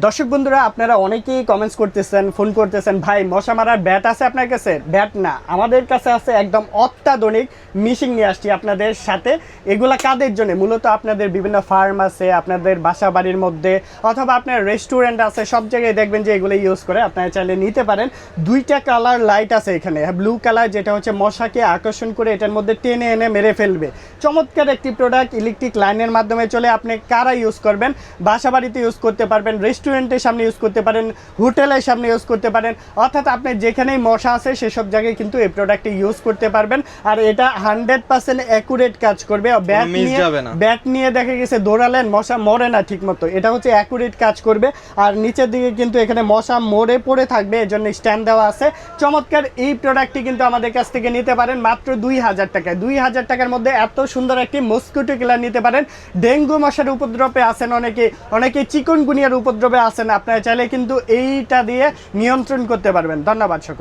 দর্শক বন্ধুরা, আপনারা অনেকেই কমেন্টস করতেছেন ফোন করতেছেন, ভাই, মশা মারার ব্যাট আছে আপনার কাছে? ব্যাট না, আমাদের কাছে আছে একদম অত্যাধুনিক মিশিং নিয়ে আসছি আপনাদের সাথে। এগুলা কাদের জন্য? মূলত আপনাদের বিভিন্ন ফার্ম আছে, আপনাদের বাসা বাড়ির মধ্যে, অথবা আপনার রেস্টুরেন্ট আছে, সব জায়গায় দেখবেন যে এগুলো ইউজ করে আপনারা চাইলে নিতে পারেন। দুইটা কালার লাইট আছে এখানে ব্লু কালার যেটা হচ্ছে মশাকে আকর্ষণ করে এটার মধ্যে টেনে এনে মেরে ফেলবে। চমৎকার একটি প্রোডাক্ট ইলেকট্রিক লাইনের মাধ্যমে চলে আপনি কারা ইউজ করবেন বাসা বাড়িতে ইউজ করতে পারবেন রেস্টুরেন্টের সামনে ইউজ করতে পারেন হোটেলের সামনে ইউজ করতে পারেন অর্থাৎ আপনি যেখানেই মশা আছে সেসব জায়গায় কিন্তু এই প্রোডাক্টটি ইউজ করতে পারবেন। আর এটা হান্ড্রেড পার্সেন্ট অ্যাকুরেট কাজ করবে। ব্যাট নিয়ে ব্যাট নিয়ে দেখা গেছে দৌড়ালেন মশা মরে না ঠিক মতো এটা হচ্ছে অ্যাকুরেট কাজ করবে। আর নিচের দিকে কিন্তু এখানে মশা মরে পড়ে থাকবে এর জন্য স্ট্যান্ড দেওয়া আছে। চমৎকার এই প্রোডাক্টটি কিন্তু আমাদের কাছ থেকে নিতে পারেন মাত্র দুই হাজার টাকায়। দুই হাজার টাকার মধ্যে এত সুন্দর একটি মস্কিটো কিলার নিতে পারেন। ডেঙ্গু মশার উপদ্রবে আছেন অনেকে অনেকে চিকনগুনিয়ার উপদ্রবে আছেন। আপনারা চাইলে কিন্তু এইটা দিয়ে নিয়ন্ত্রণ করতে পারবেন। ধন্যবাদ সকল